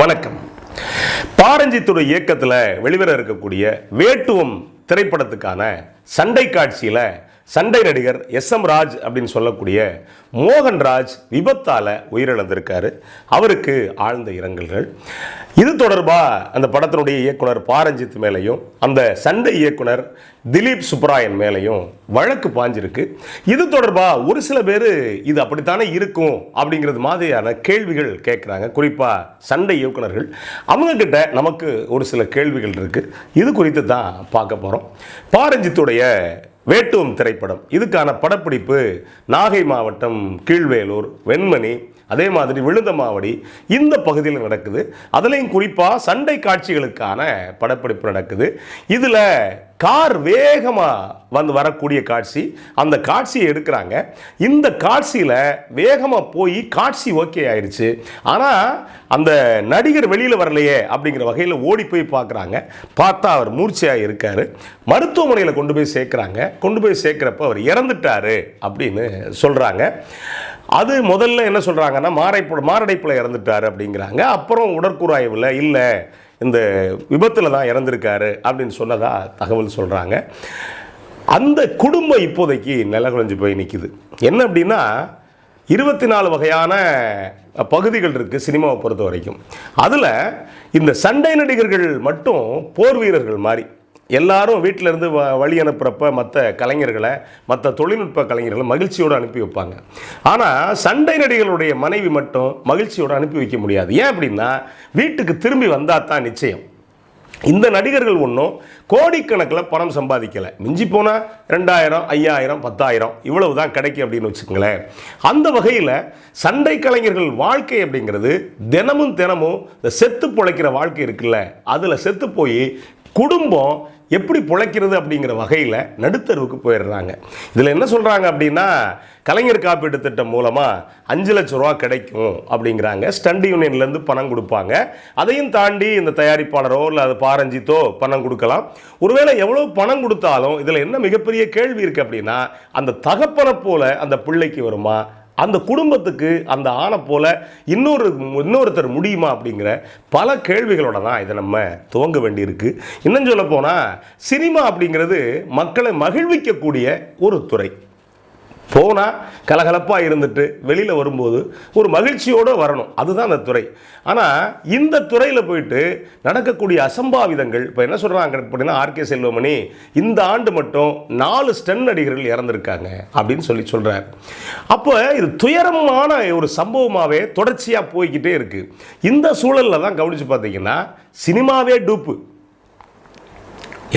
வணக்கம். பாரஞ்சித்துடைய இயக்கத்தில் வெளிவர இருக்கக்கூடிய வேட்டுவம் திரைப்படத்துக்கான சண்டை காட்சியில் சண்டை நடிகர் எஸ் எம் ராஜ் அப்படின்னு சொல்லக்கூடிய மோகன்ராஜ் விபத்தால் உயிரிழந்திருக்காரு. அவருக்கு ஆழ்ந்த இரங்கல்கள். இது தொடர்பாக அந்த படத்தினுடைய இயக்குனர் பாரஞ்சித் மேலேயும் அந்த சண்டை இயக்குனர் திலீப் சுப்ராயன் மேலேயும் வழக்கு பாஞ்சிருக்கு. இது தொடர்பாக ஒரு சில பேர் இது அப்படித்தானே இருக்கும் அப்படிங்கிறது மாதிரியான கேள்விகள் கேட்குறாங்க குறிப்பாக சண்டை இயக்குனர்கள். அவங்கக்கிட்ட நமக்கு ஒரு சில கேள்விகள் இருக்குது இது குறித்து தான் பார்க்க போகிறோம் பாரஞ்சித்துடைய வேட்டுவம் திரைப்படம். இதுக்கான படப்பிடிப்பு நாகை மாவட்டம் கீழ்வேலூர் வெண்மணி அதே மாதிரி விழுந்தமாவடி இந்த பகுதியில் நடக்குது. அதுலேயும் குறிப்பாக சண்டை காட்சிகளுக்கான படப்பிடிப்பு நடக்குது. இதில் கார் வேகமாக வந்து வரக்கூடிய காட்சி அந்த காட்சியை எடுக்கிறாங்க. இந்த காட்சியில் வேகமாக போய் காட்சி ஓகே ஆயிடுச்சு. ஆனால் அந்த நடிகர் வெளியில் வரலையே அப்படிங்கிற வகையில் ஓடி போய் பார்க்குறாங்க பார்த்தா அவர் மூர்ச்சையாக இருக்கார். மருத்துவமனையில் கொண்டு போய் சேர்க்குறாங்க. கொண்டு போய் சேர்க்குறப்ப அவர் இறந்துட்டாரு அப்படின்னு சொல்கிறாங்க அது முதல்ல என்ன சொல்கிறாங்கன்னா மாரைப்பு மாரடைப்பில் இறந்துட்டார் அப்படிங்கிறாங்க. அப்புறம் உடற்கூறாய்வில் இல்லை. இந்த விபத்தில் தான் இறந்துருக்காரு அப்படின்னு சொன்னதாக தகவல் சொல்கிறாங்க அந்த குடும்பம் இப்போதைக்கு நிலகுலைஞ்சு போய் நிற்கிது என்ன அப்படின்னா இருபத்தி நாலு வகையான பகுதிகள் இருக்குது சினிமாவை பொறுத்த வரைக்கும். அதில் இந்த சண்டை நடிகர்கள் மட்டும் போர் வீரர்கள் மாதிரி. எல்லாரும் வீட்டிலேருந்து வ வழி அனுப்புகிறப்ப மற்ற கலைஞர்களை மற்ற தொழில்நுட்ப கலைஞர்களை மகிழ்ச்சியோடு அனுப்பி வைப்பாங்க. ஆனால் சண்டை நடிகர்களுடைய மனைவி மட்டும் மகிழ்ச்சியோடு அனுப்பி வைக்க முடியாது. ஏன் அப்படின்னா வீட்டுக்கு திரும்பி வந்தால் தான் நிச்சயம். இந்த நடிகர்கள் ஒன்றும் கோடிக்கணக்கில் பணம் சம்பாதிக்கலை. மிஞ்சி போனால் ரெண்டாயிரம் ஐயாயிரம் பத்தாயிரம் இவ்வளவு தான் கிடைக்கும் அப்படின்னு வச்சுக்கோங்களேன். அந்த வகையில் சண்டை கலைஞர்கள் வாழ்க்கை அப்படிங்கிறது தினமும் தினமும் இந்த செத்து பிழைக்கிற வாழ்க்கை இருக்குல்ல. அதில் செத்து போய் குடும்பம் எப்படி பிழைக்கிறது அப்படிங்கிற வகையில் நடுத்தருவுக்கு போயிடுறாங்க. இதில் என்ன சொல்கிறாங்க அப்படின்னா கலைஞர் காப்பீட்டு திட்டம் மூலமாக அஞ்சு லட்ச ரூபா கிடைக்கும் அப்படிங்கிறாங்க. ஸ்டண்ட் யூனியன்லேருந்து பணம் கொடுப்பாங்க. அதையும் தாண்டி இந்த தயாரிப்பாளரோ இல்லை அது பாரஞ்சித்தோ பணம் கொடுக்கலாம். ஒருவேளை எவ்வளோ பணம் கொடுத்தாலும் இதில் என்ன மிகப்பெரிய கேள்வி இருக்குது அப்படின்னா அந்த தகப்பனை போல அந்த பிள்ளைக்கு வருமா? அந்த குடும்பத்துக்கு அந்த ஆணை போல இன்னொரு இன்னொருத்தர் முடியுமா அப்படிங்கிற பல கேள்விகளோட தான் இதை நம்ம துவங்க வேண்டியிருக்கு. இன்னும் சொல்ல போனால் சினிமா அப்படிங்கிறது மக்களை மகிழ்விக்கக்கூடிய ஒரு துறை. போனால் கலகலப்பாக இருந்துட்டு வெளியில் வரும்போது ஒரு மகிழ்ச்சியோடு வரணும். அதுதான் அந்த துறை. ஆனால் இந்த துறையில் போயிட்டு நடக்கக்கூடிய அசம்பாவிதங்கள் இப்போ என்ன சொல்கிறாங்க அப்படின்னா ஆர்கே செல்வமணி இந்த ஆண்டு மட்டும் நாலு ஸ்டன் நடிகர்கள் இறந்துருக்காங்க அப்படின்னு சொல்லி சொல்கிறார் அப்போ இது துயரமான ஒரு சம்பவமாகவே தொடர்ச்சியாக போய்கிட்டே இருக்குது இந்த சூழலில் தான் கவனித்து பார்த்தீங்கன்னா சினிமாவே டூப்பு.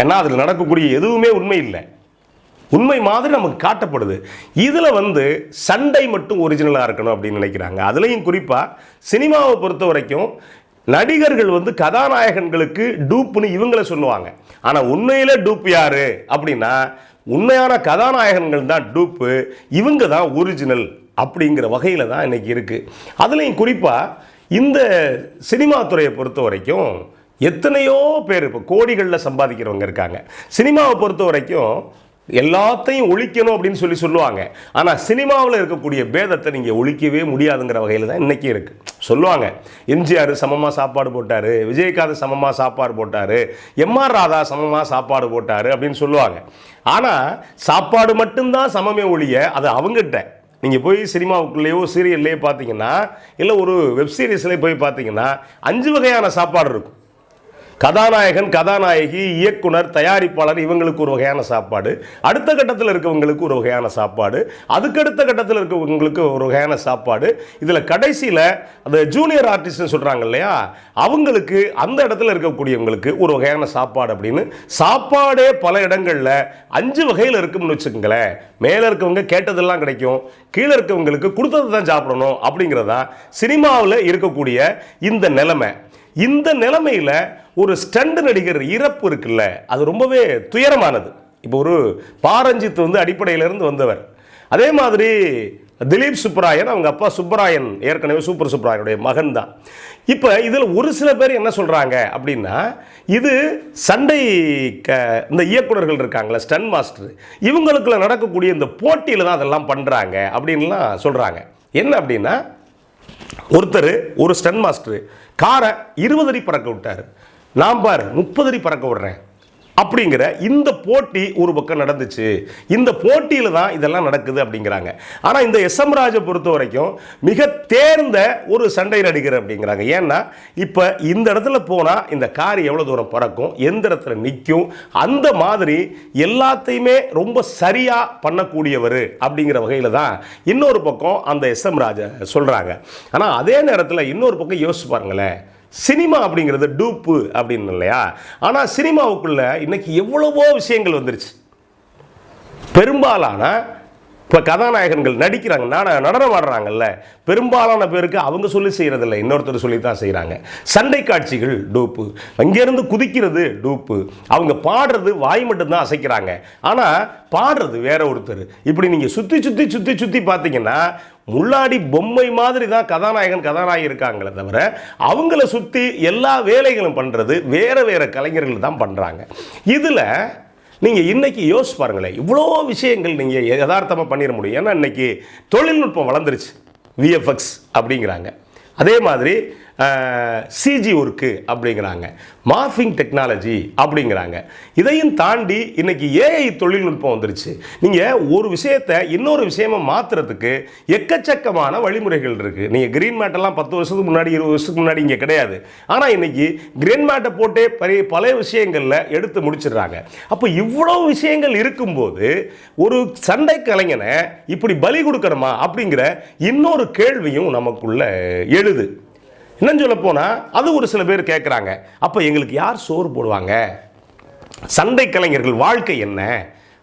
ஏன்னா அதில் நடக்கக்கூடிய எதுவுமே உண்மை இல்லை. உண்மை மாதிரி நமக்கு காட்டப்படுது. இதில் வந்து சண்டை மட்டும் ஒரிஜினலாக இருக்கணும் அப்படின்னு நினைக்கிறாங்க. அதுலேயும் குறிப்பாக சினிமாவை பொறுத்த வரைக்கும் நடிகர்கள் வந்து கதாநாயகன்களுக்கு டூப்புன்னு இவங்களை சொல்லுவாங்க. ஆனால் உண்மையில் டூப் யார்? அப்படின்னா உண்மையான கதாநாயகன்கள் தான் டூப்பு. இவங்க தான் ஒரிஜினல் அப்படிங்கிற வகையில் தான் இன்னைக்கு இருக்குது அதுலேயும் குறிப்பாக இந்த சினிமா துறையை பொறுத்த வரைக்கும் எத்தனையோ பேர் இப்போ கோடிகளில் சம்பாதிக்கிறவங்க இருக்காங்க. சினிமாவை பொறுத்த வரைக்கும் எல்லாத்தையும் ஒழிக்கணும் அப்படின்னு சொல்லி சொல்லுவாங்க. ஆனால் சினிமாவில் இருக்கக்கூடிய பேதத்தை நீங்கள் ஒழிக்கவே முடியாதுங்கிற வகையில் தான் இன்றைக்கி இருக்குது சொல்லுவாங்க எம்ஜிஆர் சமமாக சாப்பாடு போட்டார் விஜயகாந்த் சமமாக சாப்பாடு போட்டார் எம்ஆர் ராதா சமமாக சாப்பாடு போட்டார் அப்படின்னு சொல்லுவாங்க. ஆனால் சாப்பாடு மட்டும்தான் சமமே ஒழிய அது அவங்ககிட்ட நீங்கள் போய் சினிமாவுக்குள்ளேயோ சீரியல்லையோ பார்த்தீங்கன்னா இல்லை ஒரு வெப்சீரிஸ்லேயே போய் பார்த்தீங்கன்னா அஞ்சு வகையான சாப்பாடு இருக்கும். கதாநாயகன் கதாநாயகி இயக்குனர் தயாரிப்பாளர் இவங்களுக்கு ஒரு வகையான சாப்பாடு. அடுத்த கட்டத்தில் இருக்கவங்களுக்கு ஒரு வகையான சாப்பாடு. அதுக்கடுத்த கட்டத்தில் இருக்கவங்களுக்கு ஒரு வகையான சாப்பாடு. இதில் கடைசியில் அந்த ஜூனியர் ஆர்டிஸ்ட்னு சொல்கிறாங்க இல்லையா? அவங்களுக்கு அந்த இடத்துல இருக்கக்கூடியவங்களுக்கு ஒரு வகையான சாப்பாடு அப்படின்னு. சாப்பாடே பல இடங்களில் அஞ்சு வகையில் இருக்கும்னு வச்சுக்கோங்களேன். மேலே இருக்கவங்க கேட்டதெல்லாம் கிடைக்கும். கீழே இருக்கவங்களுக்கு கொடுத்தது தான் சாப்பிடணும் அப்படிங்கிறதா சினிமாவில் இருக்கக்கூடிய இந்த நிலைமை. இந்த நிலைமையில் ஒரு ஸ்டண்ட் நடிகர் இறப்பு இருக்குல்ல அது ரொம்பவே துயரமானது. இப்போ ஒரு பாரஞ்சித் வந்து அடிப்படையிலிருந்து வந்தவர். அதே மாதிரி திலீப் சுப்பராயன் அவங்க அப்பா சுப்பராயன் ஏற்கனவே சூப்பர் சுப்பராயனுடைய மகன் தான். இப்போ இதில் ஒரு சில பேர் என்ன சொல்கிறாங்க அப்படின்னா இது சண்டை க இந்த இயக்குனர்கள் இருக்காங்களே ஸ்டன் மாஸ்டர் இவங்களுக்குள்ள நடக்கக்கூடிய இந்த போட்டியில் தான் அதெல்லாம் பண்ணுறாங்க அப்படின்லாம் சொல்கிறாங்க என்ன அப்படின்னா ஒருத்தர் ஒரு ஸ்டன் மாஸ்டர் காரை இருபது அடி பறக்க விட்டார். நான் பாரு முப்பது அடி பறக்க விடுறேன். அப்படிங்கிற இந்த போட்டி ஒரு பக்கம் நடந்துச்சு. இந்த போட்டியில் தான் இதெல்லாம் நடக்குது அப்படிங்கிறாங்க. ஆனால் இந்த எஸ் எம் ராஜை பொறுத்த வரைக்கும் மிக தேர்ந்த ஒரு சண்டை நடிகர் அப்படிங்கிறாங்க. ஏன்னா இப்போ இந்த இடத்துல போனால் இந்த கார் எவ்வளோ தூரம் பறக்கும் எந்த இடத்துல நிற்கும் அந்த மாதிரி எல்லாத்தையுமே ரொம்ப சரியாக பண்ணக்கூடியவர் அப்படிங்கிற வகையில் தான் இன்னொரு பக்கம் அந்த எஸ் எம் ராஜை சொல்கிறாங்க ஆனால் அதே நேரத்தில் இன்னொரு பக்கம் யோசிச்சு பாருங்களேன். சினிமா அப்படிங்கிறது டூப்பு அப்படின்னு இல்லையா? ஆனால் சினிமாவுக்குள்ள இன்னைக்கு எவ்வளவோ விஷயங்கள் வந்துருச்சு. பெரும்பாலான இப்போ கதாநாயகன்கள் நடிக்கிறாங்க நாட நடனம் ஆடுறாங்கல்ல. பெரும்பாலான பேருக்கு அவங்க சொல்லி செய்கிறதில்ல இன்னொருத்தர் சொல்லி தான் செய்கிறாங்க சண்டை காட்சிகள் டூப்பு. அங்கேருந்து குதிக்கிறது டூப்பு. அவங்க பாடுறது வாய் மட்டும்தான் அசைக்கிறாங்க. ஆனால் பாடுறது வேற ஒருத்தர். இப்படி நீங்கள் சுற்றி சுற்றி சுற்றி சுற்றி பார்த்தீங்கன்னா முன்னாடி பொம்மை மாதிரி தான் கதாநாயகன் கதாநாயகி இருக்காங்களே தவிர அவங்கள சுற்றி எல்லா வேலைகளும் பண்ணுறது வேறு வேறு கலைஞர்கள் தான் பண்ணுறாங்க இதில் நீங்கள் இன்றைக்கி யோசிச்சு பாருங்களேன் இவ்வளோ விஷயங்கள் நீங்கள் யதார்த்தமாக பண்ணிட முடியும். ஏன்னா இன்னைக்கு தொழில்நுட்பம் வளர்ந்துருச்சு. விஎஃப்எக்ஸ் அப்படிங்கிறாங்க. அதே மாதிரி சிஜி ஒர்க்கு அப்படிங்கிறாங்க. மார்ஃபிங் டெக்னாலஜி அப்படிங்கிறாங்க. இதையும் தாண்டி இன்னைக்கு ஏஐ தொழில்நுட்பம் வந்துருச்சு. நீங்கள் ஒரு விஷயத்தை இன்னொரு விஷயமா மாற்றுறதுக்கு எக்கச்சக்கமான வழிமுறைகள் இருக்குது நீங்கள் கிரீன் மேட்டெல்லாம் பத்து வருஷத்துக்கு முன்னாடி இருபது வருஷத்துக்கு முன்னாடி இங்கே கிடையாது. ஆனால் இன்னைக்கு கிரீன் மேட்டை போட்டே பழைய பல விஷயங்களில் எடுத்து முடிச்சிடுறாங்க. அப்போ இவ்வளோ விஷயங்கள் இருக்கும்போது ஒரு சண்டை கலைஞனை இப்படி பலி கொடுக்கணுமா அப்படிங்கிற இன்னொரு கேள்வியும் நமக்குள்ள எழுது. இன்னும் சொல்ல போனால் அது ஒரு சில பேர் கேட்குறாங்க அப்போ எங்களுக்கு யார் சோறு போடுவாங்க? சண்டை கலைஞர்கள் வாழ்க்கை என்ன?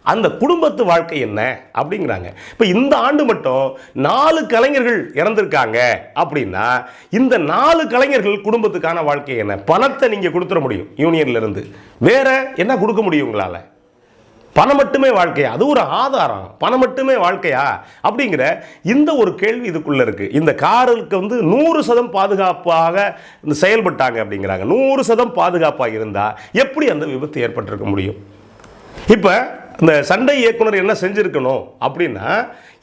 அந்த குடும்பத்து வாழ்க்கை என்ன? அப்படிங்கிறாங்க. இப்போ இந்த ஆண்டு மட்டும் நாலு கலைஞர்கள் இறந்துருக்காங்க அப்படின்னா இந்த நாலு கலைஞர்கள் குடும்பத்துக்கான வாழ்க்கை என்ன? பணத்தை நீங்கள் கொடுத்துட முடியும் யூனியன்லேருந்து வேற என்ன கொடுக்க முடியும் உங்களால்? பணம் மட்டுமே வாழ்க்கையா? அது ஒரு ஆதாரம். பணம் மட்டுமே வாழ்க்கையா? அப்படிங்கிற இந்த ஒரு கேள்வி இதுக்குள்ளே இருக்குது இந்த காருக்கு வந்து நூறு சதம் பாதுகாப்பாக இந்த செயல்பட்டாங்க அப்படிங்கிறாங்க. நூறு சதம் பாதுகாப்பாக இருந்தால் எப்படி அந்த விபத்து ஏற்பட்டிருக்க முடியும்? இப்போ இந்த சண்டை இயக்குனர் என்ன செஞ்சுருக்கணும் அப்படின்னா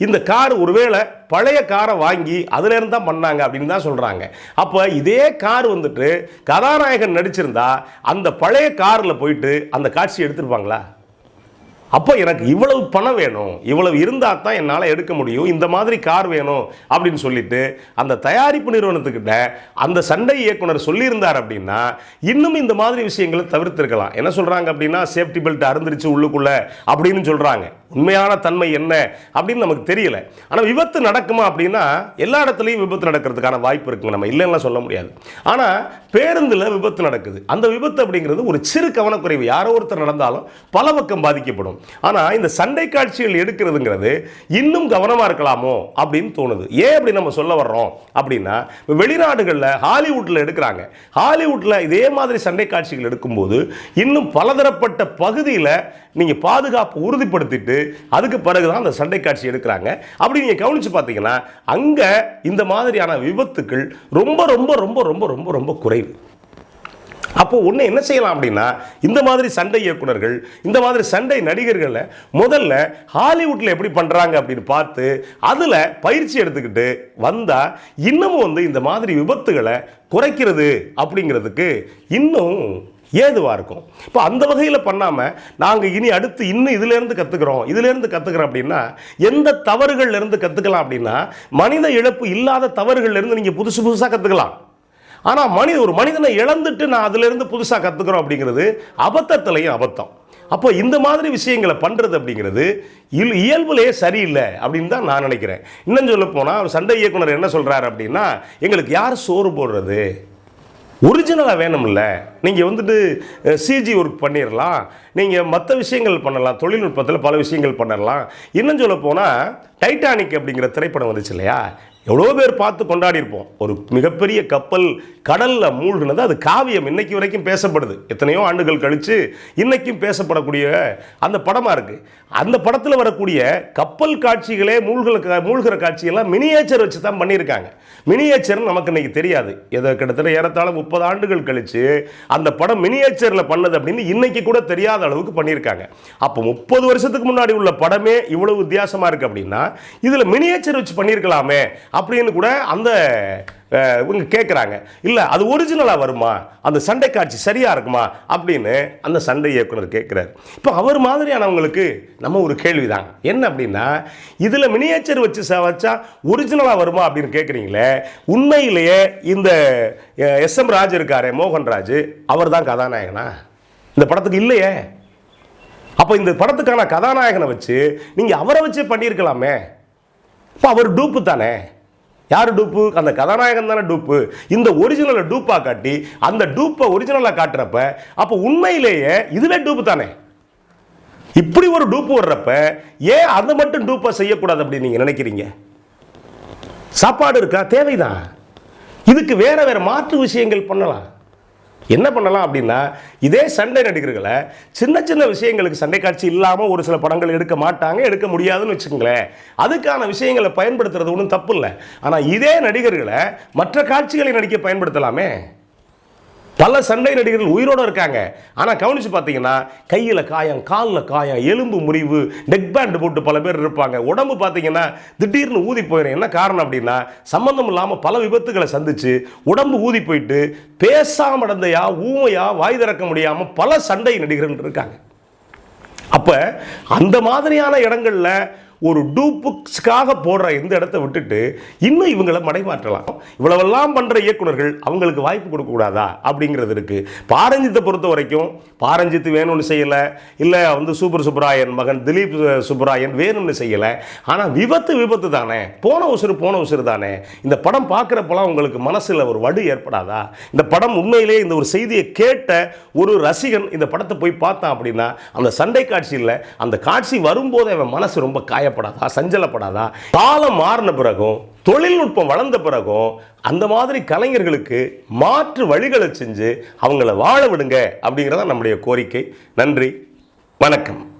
இந்த கார் ஒருவேளை பழைய காரை வாங்கி அதுலேருந்து தான் பண்ணாங்க அப்படின்னு தான் சொல்கிறாங்க அப்போ இதே கார் வந்துட்டு கதாநாயகன் நடிச்சிருந்தா அந்த பழைய காரில் போயிட்டு அந்த காட்சி எடுத்திருப்பாங்களா? அப்போ எனக்கு இவ்வளவு பணம் வேணும் இவ்வளவு இருந்தால் தான் என்னால் எடுக்க முடியும் இந்த மாதிரி கார் வேணும் அப்படின்னு சொல்லிட்டு அந்த தயாரிப்பு நிறுவனத்துக்கிட்ட அந்த சண்டை இயக்குனர் சொல்லியிருந்தார் அப்படின்னா இன்னும் இந்த மாதிரி விஷயங்களை தவிர்த்திருக்கலாம். என்ன சொல்கிறாங்க அப்படின்னா சேஃப்டி பெல்ட் அருந்துருச்சு உள்ளுக்குள்ளே அப்படின்னு சொல்கிறாங்க உண்மையான தன்மை என்ன அப்படின்னு நமக்கு தெரியல. ஆனால் விபத்து நடக்குமா அப்படின்னா எல்லா இடத்துலையும் விபத்து நடக்கிறதுக்கான வாய்ப்பு இருக்குங்க நம்ம. இல்லைன்னா சொல்ல முடியாது. ஆனால் பேருந்தில் விபத்து நடக்குது. அந்த விபத்து அப்படிங்கிறது ஒரு சிறு கவனக்குறைவு. யாரோ ஒருத்தர் நடந்தாலும் பல பக்கம் பாதிக்கப்படும். ஆனால் இந்த சண்டை காட்சிகள் எடுக்கிறதுங்கிறது இன்னும் கவனமாக இருக்கலாமோ அப்படின்னு தோணுது. ஏன் அப்படி நம்ம சொல்ல வர்றோம் அப்படின்னா வெளிநாடுகளில் ஹாலிவுட்டில் எடுக்கிறாங்க. ஹாலிவுட்டில் இதே மாதிரி சண்டை காட்சிகள் எடுக்கும்போது இன்னும் பலதரப்பட்ட பகுதியில் நீங்கள் பாதுகாப்பு உறுதிப்படுத்திட்டு அதுக்கு பிறகு தான் அந்த சண்டை காட்சி எடுக்கிறாங்க. அப்படி நீங்கள் கவனித்து பார்த்தீங்கன்னா அங்கே இந்த மாதிரியான விபத்துக்கள் ரொம்ப ரொம்ப ரொம்ப ரொம்ப ரொம்ப ரொம்ப குறைவு. அப்போ ஒன்று என்ன செய்யலாம் அப்படின்னா இந்த மாதிரி சண்டை இயக்குனர்கள் இந்த மாதிரி சண்டை நடிகர்களை முதல்ல ஹாலிவுட்டில் எப்படி பண்ணுறாங்க அப்படின்னு பார்த்து அதில் பயிற்சி எடுத்துக்கிட்டு வந்தால் இன்னமும் வந்து இந்த மாதிரி விபத்துகளை குறைக்கிறது அப்படிங்கிறதுக்கு இன்னும் ஏதுவாக இருக்கும். இப்போ அந்த வகையில் பண்ணாமல் நாங்கள் இனி அடுத்து இன்னும் இதிலேருந்து கற்றுக்குறோம் இதிலேருந்து கற்றுக்குறோம் அப்படின்னா எந்த தவறுகள்லேருந்து கற்றுக்கலாம் அப்படின்னா மனித இழப்பு இல்லாத தவறுகள்லேருந்து நீங்கள் புதுசு புதுசாக கற்றுக்கலாம் ஆனால் மனித ஒரு மனிதனை இழந்துட்டு நான் அதிலேருந்து புதுசாக கற்றுக்குறோம் அப்படிங்கிறது அபத்தத்துலையும் அபத்தம். அப்போ இந்த மாதிரி விஷயங்களை பண்ணுறது அப்படிங்கிறது இல் இயல்புலேயே சரியில்லை அப்படின்னு தான் நான் நினைக்கிறேன். இன்னும் சொல்ல போனால் ஒரு சண்டை இயக்குனர் என்ன சொல்கிறாரு அப்படின்னா எங்களுக்கு யார் சோறு போடுறது? ஒரிஜினலாக வேணும்ல. நீங்கள் வந்துட்டு சிஜி ஒர்க் பண்ணிடலாம் நீங்கள் மற்ற விஷயங்கள் பண்ணலாம். தொழில்நுட்பத்தில் பல விஷயங்கள் பண்ணலாம் இன்னும் சொல்ல போனால் டைட்டானிக் அப்படிங்கிற திரைப்படம் வந்துச்சு இல்லையா? எவ்வளோ பேர் பார்த்து கொண்டாடி இருப்போம் ஒரு மிகப்பெரிய கப்பல் கடலில் மூழ்கினது அது காவியம் இன்னைக்கு வரைக்கும் பேசப்படுது. எத்தனையோ ஆண்டுகள் கழித்து இன்னைக்கும் பேசப்படக்கூடிய அந்த படமாக இருக்குது அந்த படத்தில் வரக்கூடிய கப்பல் காட்சிகளே மூழ்கிற மூழ்கிற காட்சியெல்லாம் மினியேச்சர் வச்சு தான் பண்ணியிருக்காங்க மினியேச்சர்னு நமக்கு இன்னைக்கு தெரியாது. இதை கிட்டத்தட்ட ஏறத்தாழ முப்பது ஆண்டுகள் கழித்து அந்த படம் மினியேச்சரில் பண்ணது அப்படின்னு இன்னைக்கு கூட தெரியாத அளவுக்கு பண்ணியிருக்காங்க. அப்போ முப்பது வருஷத்துக்கு முன்னாடி உள்ள படமே இவ்வளவு வித்தியாசமாக இருக்குது அப்படின்னா இதில் மினியேச்சர் வச்சு பண்ணியிருக்கலாமே. அப்படின்னு கூட அந்த இவங்க கேட்குறாங்க இல்லை அது ஒரிஜினலாக வருமா? அந்த சண்டை காட்சி சரியாக இருக்குமா? அப்படின்னு அந்த சண்டை இயக்குனர் கேட்குறாரு இப்போ அவர் மாதிரியானவங்களுக்கு நம்ம ஒரு கேள்வி தாங்க என்ன அப்படின்னா இதில் மினியேச்சர் வச்சு ச- வச்சா ஒரிஜினலாக வருமா அப்படின்னு கேட்குறீங்களே உண்மையிலேயே இந்த எஸ் எம் ராஜ் இருக்காரே மோகன்ராஜ் அவர் தான் கதாநாயகனா? இந்த படத்துக்கு இல்லையே. அப்போ இந்த படத்துக்கான கதாநாயகனை வச்சு நீங்கள் அவரை வச்சே பண்ணியிருக்கலாமே. இப்போ அவர் டூப்பு தானே யார் டூப்பு? அந்த கதாநாயகன் தானே டூப்பு. இந்த ஒரிஜினலை டூப்பாக காட்டி அந்த டூப்பை ஒரிஜினலாக காட்டுறப்ப அப்போ உண்மையிலேயே இதுவே டூப்பு தானே? இப்படி ஒரு டூப்பு வர்றப்ப ஏன் அதை மட்டும் டூப்பை செய்யக்கூடாது அப்படின்னு நீங்கள் நினைக்கிறீங்க? சாப்பாடு இருக்கா? தேவைதான். இதுக்கு வேற வேற மாற்று விஷயங்கள் பண்ணலாம். என்ன பண்ணலாம் அப்படின்னா இதே சண்டை நடிகர்களை சின்ன சின்ன விஷயங்களுக்கு சண்டை காட்சி இல்லாமல் ஒரு சில படங்கள் எடுக்க மாட்டாங்க எடுக்க முடியாதுன்னு வச்சுக்கோங்களேன். அதுக்கான விஷயங்களை பயன்படுத்துறது ஒன்றும் தப்பு இல்லை. ஆனால் இதே நடிகர்களை மற்ற காட்சிகளை நடிக்க பயன்படுத்தலாமே? பல சண்டை நடிகர்கள் உயிரோடு இருக்காங்க. ஆனால் கவனிச்சு பார்த்தீங்கன்னா கையில் காயம் காலில் காயம் எலும்பு முறிவு நெக் பேண்ட் போட்டு பல பேர் இருப்பாங்க. உடம்பு பார்த்தீங்கன்னா திடீர்னு ஊதி போயிடும் என்ன காரணம் அப்படின்னா சம்மந்தம் இல்லாமல் பல விபத்துகளை சந்திச்சு உடம்பு ஊதி போயிட்டு பேசாம நடந்தையா ஊமையா வாய் திறக்க முடியாமல் பல சண்டை நடிகர்கள் இருக்காங்க. அப்போ அந்த மாதிரியான இடங்களில் ஒரு டூப்புக்காக போடுற இந்த இடத்த விட்டுட்டு இன்னும் இவங்களை மடைமாற்றலாம். இவ்வளவெல்லாம் பண்ணுற இயக்குனர்கள் அவங்களுக்கு வாய்ப்பு கொடுக்கக்கூடாதா? அப்படிங்கிறது இருக்கு. பாரஞ்சித்தை பொறுத்த வரைக்கும் பாரஞ்சித் வேணும்னு செய்யலை. இல்லை வந்து சூப்பர் சுப்ராயன் மகன் திலீப் சுப்ராயன் வேணும்னு செய்யலை. ஆனால் விபத்து விபத்து தானே. போன உசுறு போன உசுறு தானே. இந்த படம் பார்க்குறப்பெல்லாம் உங்களுக்கு மனசில் ஒரு வடு ஏற்படாதா? இந்த படம் உண்மையிலேயே இந்த ஒரு செய்தியை கேட்ட ஒரு ரசிகன் இந்த படத்தை போய் பார்த்தான் அப்படின்னா அந்த சண்டை காட்சியில் அந்த காட்சி வரும்போது அவன் மனசு ரொம்ப காயப்படாதா சஞ்சலப்படாதா? காலம் மாறின பிறகும் தொழில்நுட்பம் வளர்ந்த பிறகும் அந்த மாதிரி கலைஞர்களுக்கு மாற்று வழிகளை செஞ்சு அவங்கள வாழ விடுங்க அப்படிங்கிறதான் நம்முடைய கோரிக்கை. நன்றி. வணக்கம்.